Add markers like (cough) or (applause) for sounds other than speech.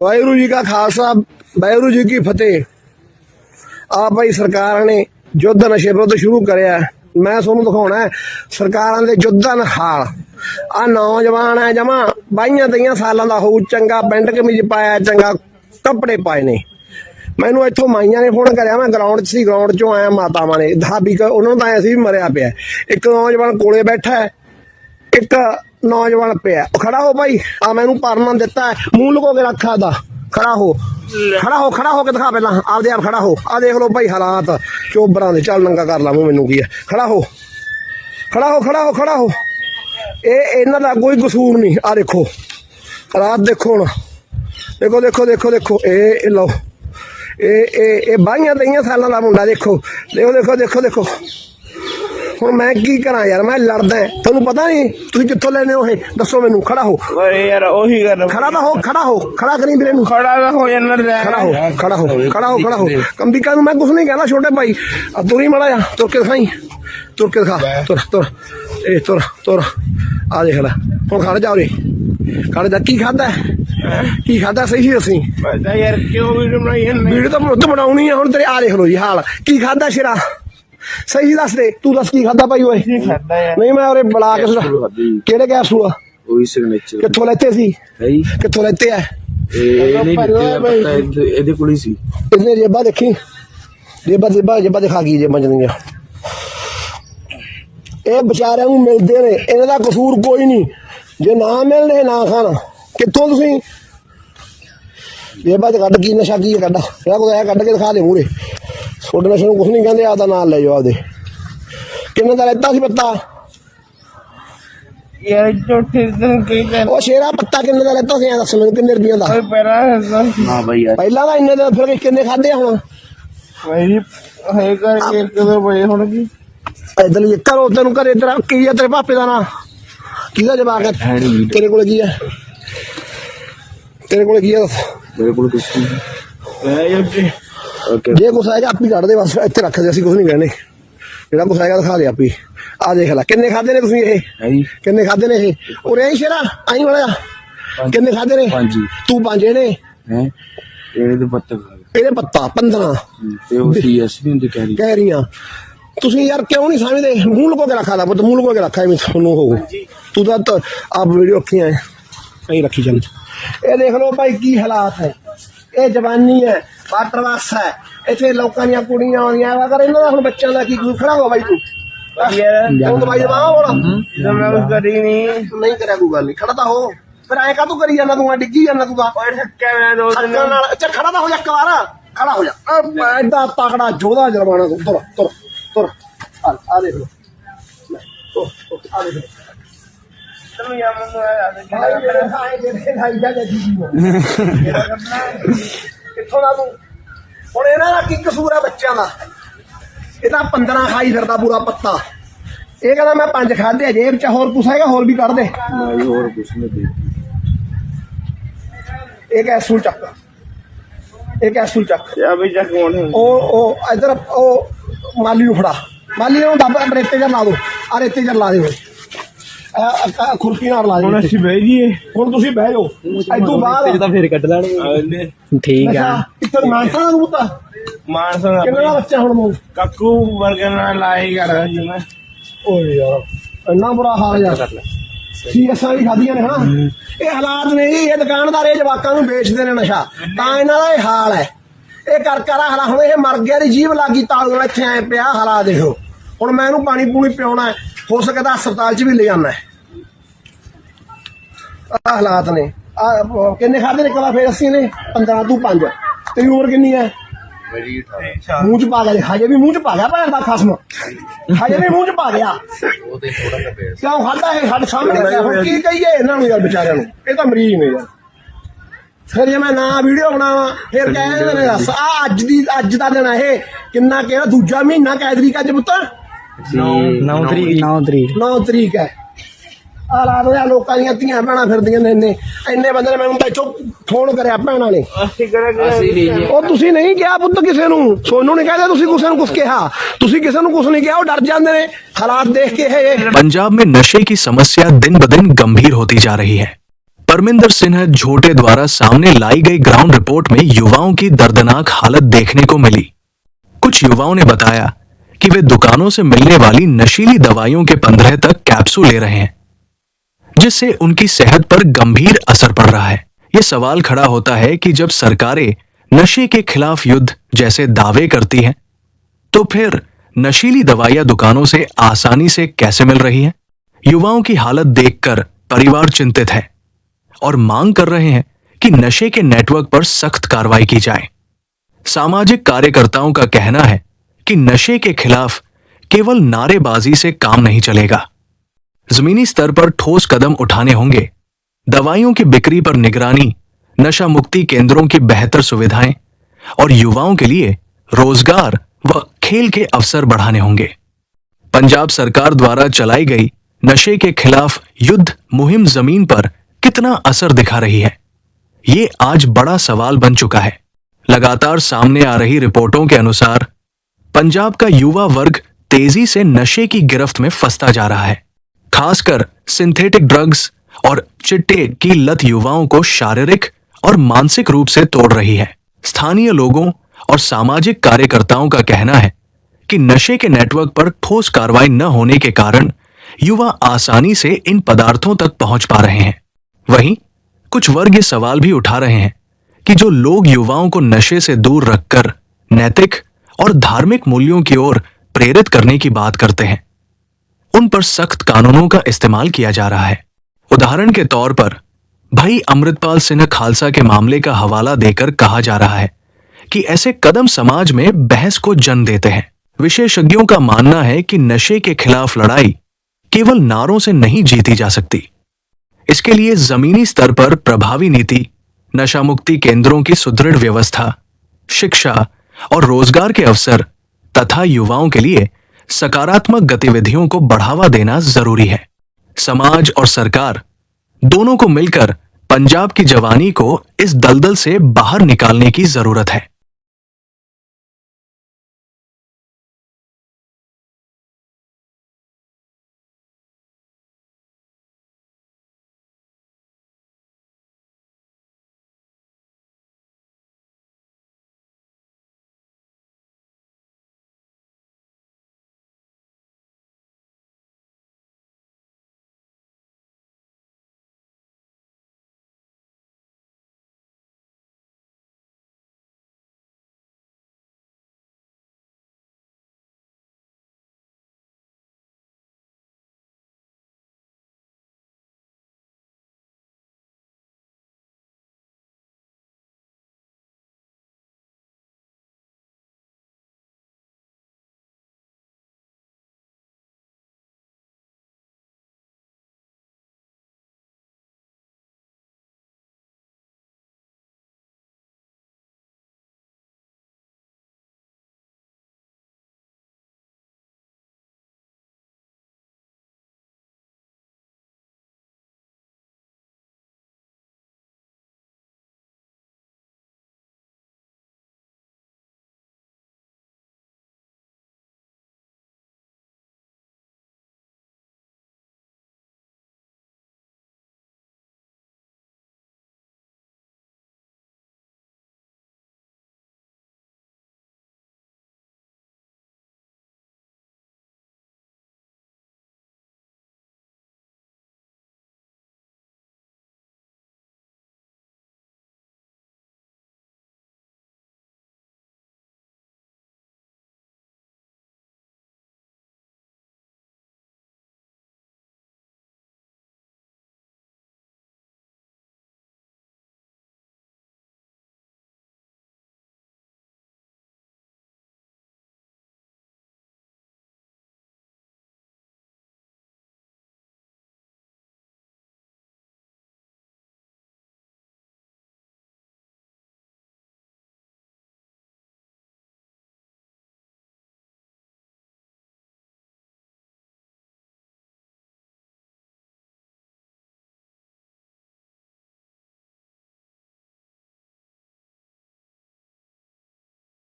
ਵਾਹਿਗੁਰੂ ਜੀ ਕਾ ਖਾਲਸਾ, ਵਾਹਿਗੁਰੂ ਜੀ ਕੀ ਫਤਿਹ। ਆ ਭਾਈ ਸਰਕਾਰਾਂ ਨੇ ਯੁੱਧ ਨਸ਼ੇ ਵਿਰੁੱਧ ਸ਼ੁਰੂ ਕਰਿਆ। ਮੈਂ ਤੁਹਾਨੂੰ ਦਿਖਾਉਣਾ ਸਰਕਾਰਾਂ ਦੇ ਯੁੱਧਾਂ ਨਾਲ ਆ ਨੌਜਵਾਨ ਹੈ ਜਮਾ, ਬਾਈਆਂ ਤੇਈਆਂ ਸਾਲਾਂ ਦਾ ਹੋਊ, ਚੰਗਾ ਪੈਂਟ ਕਮੀਜ਼ ਪਾਇਆ, ਚੰਗਾ ਕੱਪੜੇ ਪਾਏ ਨੇ। ਮੈਨੂੰ ਇੱਥੋਂ ਮਾਈਆਂ ਨੇ ਫੋਨ ਕਰਿਆ, ਮੈਂ ਗਰਾਊਂਡ 'ਚ ਸੀ ਗਰਾਊਂਡ 'ਚੋਂ ਆਇਆ ਮਾਤਾਵਾਂ ਨੇ। ਧਾਬੀ ਉਹਨਾਂ ਨੂੰ ਤਾਂ ਐਂ ਵੀ ਮਰਿਆ ਪਿਆ। ਇੱਕ ਨੌਜਵਾਨ ਕੋਲੇ ਬੈਠਾ ਇੱਕ ਨੌਜਵਾਨ ਪਿਆ। ਉਹ ਖੜਾ ਹੋ ਭਾਈ ਆ ਮੈਨੂੰ ਪਰਮਨ ਦਿੱਤਾ ਹੈ, ਮੂੰਹ ਲੁਕੋ ਕੇ ਰੱਖਾ ਦਾ ਖੜਾ ਹੋ। ਖੜਾ ਹੋ ਖੜਾ ਹੋ ਕੇ ਦਿਖਾ ਪਹਿਲਾਂ। ਆਪਦੇ ਆਪ ਖੜਾ ਹੋ। ਆ ਦੇਖ ਲਓ ਭਾਈ ਹਾਲਾਤ। ਚੋਬਰਾਂ ਦੇ। ਚੱਲ ਨੰਗਾ ਕਰ ਲਾ ਮੂੰਹ ਮੈਨੂੰ ਕੀ ਹੈ। ਖੜਾ ਹੋ। ਖੜਾ ਹੋ ਖੜਾ ਹੋ ਖੜਾ ਹੋ। ਇਹ ਇਹਨਾਂ ਦਾ ਕੋਈ ਕਸੂਰ ਨਹੀਂ। ਆ ਦੇਖੋ। ਰਾਤ ਦੇਖੋ ਹੁਣ। ਦੇਖੋ ਦੇਖੋ ਦੇਖੋ ਦੇਖੋ। ਇਹ ਇਹ ਲਓ। ਇਹ ਇਹ ਇਹ ਬਾਈਆਂ ਤੇਈਆਂ ਸਾਲਾਂ ਦਾ ਮੁੰਡਾ। ਦੇਖੋ। ਦੇਖੋ ਦੇਖੋ ਦੇਖੋ ਦੇਖੋ। ਹੁਣ ਮੈਂ ਕੀ ਕਰਾਂ ਯਾਰ? ਮੈਂ ਲੜਦਾ ਹੈ। ਤੁਹਾਨੂੰ ਪਤਾ ਨਹੀਂ? ਤੁਸੀਂ ਕਿੱਥੋਂ ਲੈਣੇ ਹੋ ਇਹ? ਦੱਸੋ ਮੈਨੂੰ ਖੜਾ ਹੋ। ਓਏ ਯਾਰ ਉਹੀ ਗੱਲ ਖੜਾ ਤਾਂ ਹੋ ਖੜਾ ਹੋ। ਖੜਾ ਕਰੀ ਵੀਰੇ ਨੂੰ। ਖੜਾ ਤਾਂ ਹੋ ਜਾਂਦਾ ਖੜਾ ਹੋ ਖੜਾ ਹੋ ਖੜਾ ਹੋ ਖੜਾ ਹੋ। ਕੰਬੀਕਾ ਨੂੰ ਮੈਂ ਕੁਝ ਨਹੀਂ ਕਹਿੰਦਾ ਛੋਟੇ ਭਾਈ। ਆ ਤੁਰੀ ਮੜਾ ਜਾ ਤੁਰ ਕੇ ਦਿਖਾਈ। ਤੁਰ ਕੇ ਦਿਖਾ ਤੁਰ ਤੁਰ। ਇਹ ਤੁਰ ਤੁਰ। ਆ ਦੇਖ ਲੈ ਹੁਣ ਖੜ ਜਾ ਉਰੇ। ਖੜ ਜਾ ਕੀ ਖਾਦਾ ਕੀ ਖਾਦਾ ਸਹੀ ਸੀ ਅਸੀਂ? ਪਤਾ ਯਾਰ ਕਿਉਂ ਵੀਡੀਓ ਬਣਾਈ ਜਾਂਦਾ? ਵੀਡੀਓ ਤਾਂ ਮੁੱਦ ਬਣਾਉਣੀ ਆ ਹੁਣ ਤੇਰੇ ਆ ਦੇਖ ਲੋ ਜੀ ਹਾਲ। ਕੀ ਖਾਦਾ ਸ਼ੇਰਾ? ਸਹੀ ਦੱਸ ਦੇ ਤੂੰ ਦੱਸ ਕੀ ਖਾਦਾ ਭਾਈ ਓਏ? ਨਹੀਂ ਮੈਂ ਉਰੇ ਬੁਲਾ ਕੇ ਸੁਣਾ ਕਿਹੜੇ ਕੈਪਸੂਲ ਆ? ਉਹੀ ਸਿਗਨੇਚਰ ਕਿੱਥੋਂ ਲੈਤੇ ਸੀ? ਹੈ। ਕਿੱਥੋਂ ਲੈਤੇ ਆ? ਇਹ ਨਹੀਂ ਦਿੱਤੇ ਪਤਾ ਇਹਦੇ- ਕੋਲ ਹੀ ਸੀ। ਇਹਨੇ ਜੇਬਾਂ ਦੇਖੀ। ਜੇਬਾਂ ਜੇਬਾਂ ਜੇਬਾਂ ਦਿਖਾ ਗਈ ਜੇਬਾਂ ਜਨੀਆਂ ਇਹ ਵਿਚਾਰਿਆਂ ਨੂੰ ਮਿਲਦੇ ਨੇ। ਇਹਨਾਂ ਦਾ ਕਸੂਰ ਕੋਈ ਨਹੀਂ। ਜੇ ਨਾ ਮਿਲਣੇ ਨਾ ਖਾਣ। ਕਿੱਥੋਂ ਤੁਸੀਂ? ਜੇਬਾਂ ਚ ਕੱਢ ਕੀ ਨਸ਼ਾ ਕੀ ਹੈ ਕੱਢ? ਇਹਦਾ ਕੋਈ ਐ ਕੱਢ ਕੇ ਦਿਖਾ ਦੇ ਮੂਰੇ ਛੋਟੇ ਨਸ਼ੇ ਨੂੰ ਕੁਝ ਨਹੀਂ ਕਹਿੰਦੇ ਆਪਦਾ ਨਾਲ ਲੈ ਜਾਓ ਆਪਦੇ। ਕਿੰਨੇ ਦਾ ਲੈਤਾ ਸੀ ਪੱਤਾ? ਯਾਰ ਝੂਠੇ ਦਿਨ ਕੀ ਕਰ ਉਹ ਸ਼ੇਰਾ ਪੱਤਾ ਕਿੰਨੇ ਦਾ ਲੈਤਾ ਸੀ ਐਂ ਦੱਸ ਮੈਨੂੰ ਕਿੰਨੇ ਰੁਪਈਆਂ ਦਾ? ਓਏ ਪੈਰਾ ਹੱਸਦਾ ਨਾ ਬਾਈ ਯਾਰ। ਪਹਿਲਾਂ ਤਾਂ ਇੰਨੇ ਦਾ ਫਿਰ ਕਿੰਨੇ ਖਾਦੇ ਹੁਣ? ਮੇਰੀ ਹੈ ਕਰ ਕੇ ਕਦੋਂ ਬਏ ਹੁਣ ਕੀ ਇਧਰ ਹੀ ਕਰੋ ਤੈਨੂੰ ਘਰੇ ਤੇਰਾ ਕੀ ਆ ਤੇਰੇ ਪਾਪੇ ਦਾ ਨਾਂ? ਕਿਹਦਾ ਜਵਾਕ ਹੈ ਨੀ। ਤੇਰੇ ਕੋਲ ਕੀ ਹੈ ਤੇਰੇ ਕੋਲ ਕੀ ਹੈ ਦੱਸ? ਮੇਰੇ ਕੋਲ ਕੁਝ ਨਹੀਂ ਹੈ ਯਾਰ ਜੀ ਕੁਛ ਆਏਗਾ ਆਪੀ ਕੱਢ ਦੇ ਬਸ ਇੱਥੇ ਰੱਖ ਦੇ ਅਸੀਂ ਕੁਝ ਨਹੀਂ ਕਹਿਣੇ ਜਿਹੜਾ ਕੁਛ ਆਏਗਾ ਦਿਖਾ ਦੇ ਆਪੀ ਆ ਦੇਖ ਲੈ ਕਿੰਨੇ ਖਾਦੇ ਨੇ ਤੁਸੀਂ ਇਹ? ਕਿੰਨੇ ਖਾਦੇ ਨੇ ਇਹ? ਉਰੇ ਆਈ ਸ਼ੇਰਾ ਆਈ ਵਾਲਾ? ਕਿੰਨੇ ਖਾਦੇ ਨੇ? ਪੰਜ ਜੀ। ਤੂੰ ਪੰਜ ਇਹਨੇ ਹੈ? ਇਹਦੇ ਦੇ ਗਏ। ਇਹਦੇ ਪੱਤਾ 15 ਤੇ ਉਹ ਸੀਐਸ ਵੀ ਹੁੰਦੀ ਕਹਿ ਰਹੀ ਕਹਿ ਰਹੀਆਂ ਤੁਸੀਂ ਯਾਰ ਕਿਉਂ ਨਹੀਂ ਸਮਝਦੇ? ਮੂੰਹ ਲੁਕੋ ਕੇ ਰੱਖਾ ਲਾ ਪੁੱਤ ਮੂੰਹ ਲੁਕੋ ਕੇ ਰੱਖਾ ਐਵੇਂ ਤੁਹਾਨੂੰ ਹੋਊ ਤੂੰ ਤਾਂ ਤ- ਆਪ ਵੀਡੀਓ ਰੱਖੀ ਐ ਨਹੀਂ ਰੱਖੀ ਚੱਲ। ਇਹ ਦੇਖ ਲਓ ਭਾਈ ਕੀ ਹਾਲਾਤ ਹੈ। ਇਹ ਜਵਾਨੀ ਹੈ। ਵਾਟਰ ਵਾਸ ਹੈ। ਇੱਥੇ ਲੋਕਾਂ ਦੀਆਂ ਕੁੜੀਆਂ ਆਉਂਦੀਆਂ। ਅਗਰ ਇਹਨਾਂ ਦਾ ਹੁਣ ਬੱਚਿਆਂ ਦਾ ਕੀ ਖੜਾ ਹੋ ਬਾਈ ਤੂੰ। ਯਾਰ ਤੂੰ ਦਵਾਈ ਦਵਾ ਹੁਣ। ਜਦੋਂ ਮੈਂ ਕੁਛ ਕਰੀ ਨਹੀਂ ਨਹੀਂ ਕਰਿਆ ਕੋਈ ਗੱਲ ਨਹੀਂ ਖੜਾ ਤਾਂ ਹੋ। ਫਿਰ ਐਂ ਕਾਹਤੋਂ ਕਰੀ ਜਾਂਦਾ ਤੂੰ? ਆ ਡਿੱਗੀ ਜਾਂਦਾ ਤੂੰ ਤਾਂ। ਓਏ ਠੱਕਿਆ ਮੈਂ ਦੋ ਦਿਨ ਨਾਲ। ਅੱਛਾ ਖੜਾ ਤਾਂ ਹੋ ਜਾ ਇੱਕ ਵਾਰ। ਖੜਾ ਹੋ ਜਾ। ਅਹ ਐਡਾ ਤਕੜਾ ਜੋਧਾ ਜਰਵਾਣਾ ਤੂੰ ਤੁਰ ਤੁਰ ਤੁਰ। ਆ ਆ ਦੇਖ ਲੋ ਤੁਰ ਤੁਰ ਆ ਦੇਖ ਲੋ ਤੈਨੂੰ ਯਾਰ ਮੈਨੂੰ ਆ ਦੇ ਭਾਈ ਮੇਰੇ ਭਾਈ ਜਿਹੜੇ ਭਾਈ ਜਾ ਜੀ (laughs) ਕਿੱਥੋਂ ਦਾ ਤੂੰ? ਹੁਣ ਇਹਨਾਂ ਦਾ ਕੀ ਕਸੂਰ ਹੈ ਬੱਚਿਆਂ ਦਾ? ਇਹ ਤਾਂ 15 ਖਾਈ ਫਿਰਦਾ ਪੂਰਾ ਪੱਤਾ। ਇਹ ਕਹਿੰਦਾ ਮੈਂ ਪੰਜ ਖਾਦੇ ਜੇਬ ਚ ਹੋਰ ਕੁਛ ਹੈਗਾ? ਹੋਰ ਵੀ ਕੱਢ ਦੇ। ਨਾ ਜੀ ਹੋਰ ਕੁਝ ਨਹੀਂ ਦੇ। ਇਹ ਕੈਸੂਲ ਚੱਕ। ਇਹ ਕੈਸੂਲ ਚੱਕ। ਯਾ ਵੀ ਚੱਕ ਉਹ ਉਹ ਇਧਰ ਉਹ ਮਾਲੀ ਨੂੰ ਫੜਾ। ਮਾਲੀ ਨੂੰ ਦੱਬ ਰੇਤੇ ਚ ਲਾ ਦੋ। ਆ ਰੇਤੇ ਚ ਲਾ ਦੇ ਆ- ਆ ਖੁਰਪੀ ਨਾਲ ਲਾ ਹੁਣ ਦੇ ਅਸੀਂ ਬਹਿ ਜੀਏ ਹੁਣ ਤੁਸੀਂ ਬਹਿ ਜਾਓ। ਇਦੋਂ ਬਾਅਦ ਫੇਰ ਕੱਢ ਲੈਣਗੇ ਠੀਕ ਆ। ਕਿੱਥੇ ਮਾਨਸਾ ਦਾ ਬੂਤਾ ਮਾਨਸ ਕਿੰਨਾ ਦਾ ਬੱਚਾ ਹੁਣ ਮੂੰਹ ਕੱਕੂ ਵਰਗਾ ਨਾਲ ਲਾਈ ਕਰਦਾ ਜੀ ਮੈਂ। ਓਏ ਯਾਰ ਇੰਨਾ ਬੁਰਾ ਹਾਲ ਯਾਰ ਸੀਐਸਆਂ ਵੀ ਖਾਦੀਆਂ ਨੇ ਹਾਂ। ਇਹ ਹਾਲਾਤ ਨੇ ਜੀ ਇਹ ਦੁਕਾਨਦਾਰ ਇਹ ਜਵਾਕਾਂ ਨੂੰ ਵੇਚਦੇ ਨੇ ਨਸ਼ਾ। ਤਾਂ ਇਹਨਾਂ ਦਾ ਇਹ ਹਾਲ ਹੈ ਇਹ ਕਰ ਕਰ ਹਾਲਾ। ਹੁਣ ਇਹ ਮਰ ਗਿਆ ਦੀ ਜੀਵ ਲੱਗੀ ਤਾਲੂ ਇੱਥੇ ਐ ਪਿਆ। ਹਾਲਾ ਦੇਖੋ। ਹੁਣ ਮੈਂ ਇਹਨੂੰ ਪਾਣੀ ਪੂਣੀ ਪਿਉਣਾ ਹੈ ਸਕਦਾ ਹਸਪਤਾਲ 'ਚ ਵੀ ਲੈ ਜਾਣਾ ਹੈ। ਆਹ ਹਾਲਾਤ ਨੇ। ਆ ਕਿੰਨੇ ਖਾਦੇ ਨੇ ਕਲਾ ਫੇਰ ਅਸੀਂ ਨੇ? 15 ਤੂੰ 5 ਤੇਰੀ ਉਮਰ ਕਿੰਨੀ ਹੈ? ਮੂੰਹ ਚ ਪਾ ਗਿਆ ਹਜੇ ਵੀ ਮੂੰਹ ਚ ਪਾ ਗਿਆ ਭੈਣ ਦਾ ਖਸਮ। ਹਜੇ ਵੀ ਮੂੰਹ ਚ ਪਾ ਗਿਆ। ਕਿਉਂ ਖਾਦਾ ਇਹ ਸਾਡੇ ਸਾਹਮਣੇ। ਹੁਣ ਕੀ ਕਹੀਏ ਇਹਨਾਂ ਨੂੰ ਯਾਰ ਵਿਚਾਰਿਆਂ ਨੂੰ? ਇਹ ਤਾਂ ਮਰੀਜ਼ ਨੇ ਯਾਰ। ਫਿਰ ਜੇ ਮੈਂ ਨਾ ਵੀਡੀਓ ਬਣਾਵਾਂ ਫਿਰ ਕਹਿੰਦੇ ਨੇ ਦੱਸ ਆ ਅੱਜ ਦੀ ਅੱਜ ਦਾ ਦਿਨ ਆ ਇਹ। ਕਿੰਨਾ ਕਿਹਾ ਦੂਜਾ ਮਹੀਨਾ ਕੈਦਰੀ ਕੱਜ ਪੁੱਤ 9 ਤਰੀਕ 9 ਤਰੀਕ 9 ਤਰੀਕ ਹੈ ਆ ਲਾ ਦੋ ਲੋਕਾਂ ਦੀਆਂ ਧੀਆਂ ਭੈਣਾਂ ਫਿਰਦੀਆਂ ਨੇ ਇੰਨੇ ਇੰਨੇ ਬੰਦੇ ਨੇ ਮੈਨੂੰ ਤਾਂ ਇੱਥੋਂ ਫੋਨ ਕਰਿਆ ਭੈਣਾਂ ਨੇ ਅਸੀਂ ਕਰਾਂਗੇ ਉਹ ਤੁਸੀਂ ਨਹੀਂ ਕਿਹਾ ਪੁੱਤ ਕਿਸੇ ਨੂੰ ਸੋਨੂੰ ਨਹੀਂ ਕਹਿੰਦੇ ਤੁਸੀਂ ਕਿਸੇ ਨੂੰ ਕੁਝ ਕਿਹਾ ਤੁਸੀਂ ਕਿਸੇ ਨੂੰ ਕੁਝ ਨਹੀਂ ਕਿਹਾ ਉਹ ਡਰ ਜਾਂਦੇ ਨੇ ਹਾਲਾਤ ਦੇਖ ਕੇ ਇਹ पंजाब में नशे की समस्या दिन ब दिन गंभीर होती जा रही है परमिंदर सिन्हा झोटे द्वारा सामने लाई गई ग्राउंड रिपोर्ट में युवाओं की दर्दनाक हालत देखने को मिली कुछ युवाओं ने बताया कि वे दुकानों से मिलने वाली नशीली दवाइयों के पंद्रह तक कैप्सूल ले रहे हैं, जिससे उनकी सेहत पर गंभीर असर पड़ रहा है। यह सवाल खड़ा होता है कि जब सरकारें नशे के खिलाफ युद्ध जैसे दावे करती हैं तो फिर नशीली दवाइयाँ दुकानों से आसानी से कैसे मिल रही हैं? युवाओं की हालत देखकर परिवार चिंतित है और मांग कर रहे हैं कि नशे के नेटवर्क पर सख्त कार्रवाई की जाए। सामाजिक कार्यकर्ताओं का कहना है कि नशे के खिलाफ केवल नारेबाजी से काम नहीं चलेगा। जमीनी स्तर पर ठोस कदम उठाने होंगे। दवाइयों की बिक्री पर निगरानी, नशा मुक्ति केंद्रों की बेहतर सुविधाएँ और युवाओं के लिए रोज़गार व खेल के अवसर बढ़ाने होंगे। पंजाब सरकार द्वारा चलाई गई नशे के खिलाफ युद्ध मुहिम ज़मीन पर कितना असर दिखा रही है, ये आज बड़ा सवाल बन चुका है। लगातार सामने आ रही रिपोर्टों के अनुसार पंजाब का युवा वर्ग तेज़ी से नशे की गिरफ्त में फंसता जा रहा है। खासकर सिंथेटिक ड्रग्स और चिट्टे की लत युवाओं को शारीरिक और मानसिक रूप से तोड़ रही है। स्थानीय लोगों और सामाजिक कार्यकर्ताओं का कहना है कि नशे के नेटवर्क पर ठोस कार्रवाई न होने के कारण युवा आसानी से इन पदार्थों तक पहुँच पा रहे हैं। वहीं कुछ वर्ग ये सवाल भी उठा रहे हैं कि जो लोग युवाओं को नशे से दूर रखकर नैतिक और धार्मिक मूल्यों की ओर प्रेरित करने की बात करते हैं। उन पर सख्त कानूनों का इस्तेमाल किया जा रहा है। उदाहरण के तौर पर, भाई अमृतपाल सिन्हा खालसा के मामले का हवाला देकर कहा जा रहा है कि ऐसे कदम समाज में बहस को जन्म देते हैं। विशेषज्ञों का मानना है कि नशे के खिलाफ लड़ाई केवल नारों से नहीं जीती जा सकती। इसके लिए जमीनी स्तर पर प्रभावी नीति, नशा मुक्ति केंद्रों की सुदृढ़ व्यवस्था, शिक्षा और रोज़गार के अवसर तथा युवाओं के लिए सकारात्मक गतिविधियों को बढ़ावा देना ज़रूरी है। समाज और सरकार दोनों को मिलकर पंजाब की जवानी को इस दलदल से बाहर निकालने की ज़रूरत है।